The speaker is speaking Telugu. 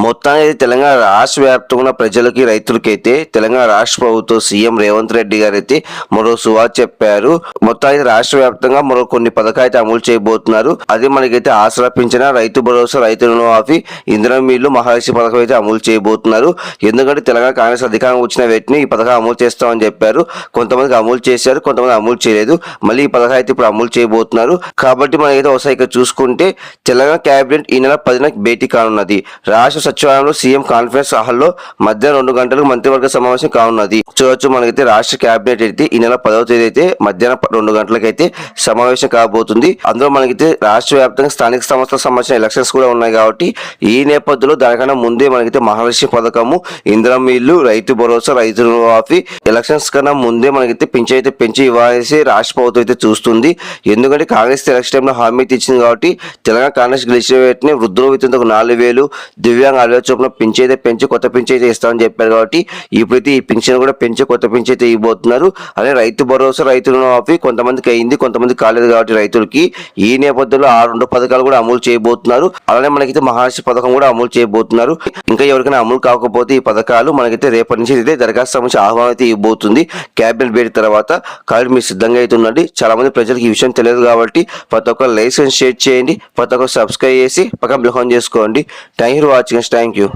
మొత్తానికి అయితే తెలంగాణ రాష్ట్ర వ్యాప్తంగా ప్రజలకి రైతులకైతే తెలంగాణ రాష్ట్ర ప్రభుత్వం సీఎం రేవంత్ రెడ్డి గారు అయితే మరో సువా చెప్పారు. మొత్తానికి రాష్ట్ర వ్యాప్తంగా మరో కొన్ని పథకాలు అయితే అమలు చేయబోతున్నారు. అది మనకైతే ఆసరా పింఛన రైతు భరోసా రైతు రుణమాఫీ ఇంధనం మీళ్ళు మహాలక్ష్మి పథకం అయితే అమలు చేయబోతున్నారు. ఎందుకంటే తెలంగాణ కాంగ్రెస్ అధికారం వచ్చిన వెంటనే ఈ పథకం అమలు చేస్తామని చెప్పారు. కొంతమందికి అమలు చేశారు కొంతమంది అమలు చేయలేదు. మళ్ళీ ఈ పథకం అయితే ఇప్పుడు అమలు చేయబోతున్నారు. కాబట్టి మనకైతే ఒకసారి ఇక్కడ చూసుకుంటే తెలంగాణ కేబినెట్ ఈ నెల పదిన భేటీ కానున్నది. రాష్ట్ర సచివాలయంలో సీఎం కాన్ఫరెన్స్ హాల్లో మధ్యాహ్నం రెండు గంటలకు మంత్రివర్గ సమావేశం కానున్నది. చూడొచ్చు మనకైతే రాష్ట్ర కేబినెట్ అయితే ఈ నెల పదవ తేదీ అయితే మధ్యాహ్నం రెండు గంటలకైతే సమావేశం కాబోతుంది. అందులో మనకైతే రాష్ట్ర వ్యాప్తంగా స్థానిక సంస్థల సంబంధించిన ఎలక్షన్స్ కూడా ఉన్నాయి కాబట్టి ఈ నేపథ్యంలో దానికన్నా ముందే మనకైతే మహాలక్ష్మి పథకము ఇంద్రం ఇల్లు రైతు భరోసా రైతు రుణమాఫీ ఎలక్షన్స్ కన్నా ముందే మనకైతే పెంచి అయితే పెంచి ఇవ్వాలని రాష్ట్ర ప్రభుత్వం అయితే చూస్తుంది. ఎందుకంటే కాంగ్రెస్ ఎలక్షన్ టైంలో హామీ ఇచ్చింది కాబట్టి తెలంగాణ కాంగ్రెస్ గెలిచిన వెంటనే వృద్ధుల వితంతో నాలుగు వేలు దివ్యాంగ అరవై చొప్పున పెంచి అయితే పెంచి కొత్త పెంచైతే అయితే ఇస్తామని చెప్పారు కాబట్టి ఇప్పుడైతే ఈ పెన్షన్ కూడా పెంచి కొత్త పెంచి అయితే ఇవ్వబోతున్నారు. అలాగే రైతు భరోసా రైతు రుణమాఫీ కొంతమందికి అయింది కొంతమంది కాలేదు కాబట్టి రైతులకి ఈ నేపథ్యంలో ఆ రెండు పథకాలు కూడా అమలు చేయబోతున్నారు. అలానే మనకైతే మహారాష్ట్ర పథకం కూడా అమలు చేయబోతున్నారు. ఇంకా ఎవరికైనా అమలు కాకపోతే ఈ పథకాలు మనకైతే రేపటి నుంచి అయితే దరఖాస్తు సంబంధించి ఆహ్వానం అయితే ఇవ్వబోతుంది. క్యాబినెట్ భేటీ తర్వాత కాబట్టి మీరు సిద్ధంగా అయితే ఉండండి. చాలా మంది ప్రజలకు ఈ విషయం తెలియదు కాబట్టి ప్రతి ఒక్కరు లైసెన్స్ షేర్ చేయండి. ప్రతి ఒక్కరు సబ్స్క్రైబ్ చేసి పక్కన బిల్హోన్ చేసుకోండి. Thank you for watching thank you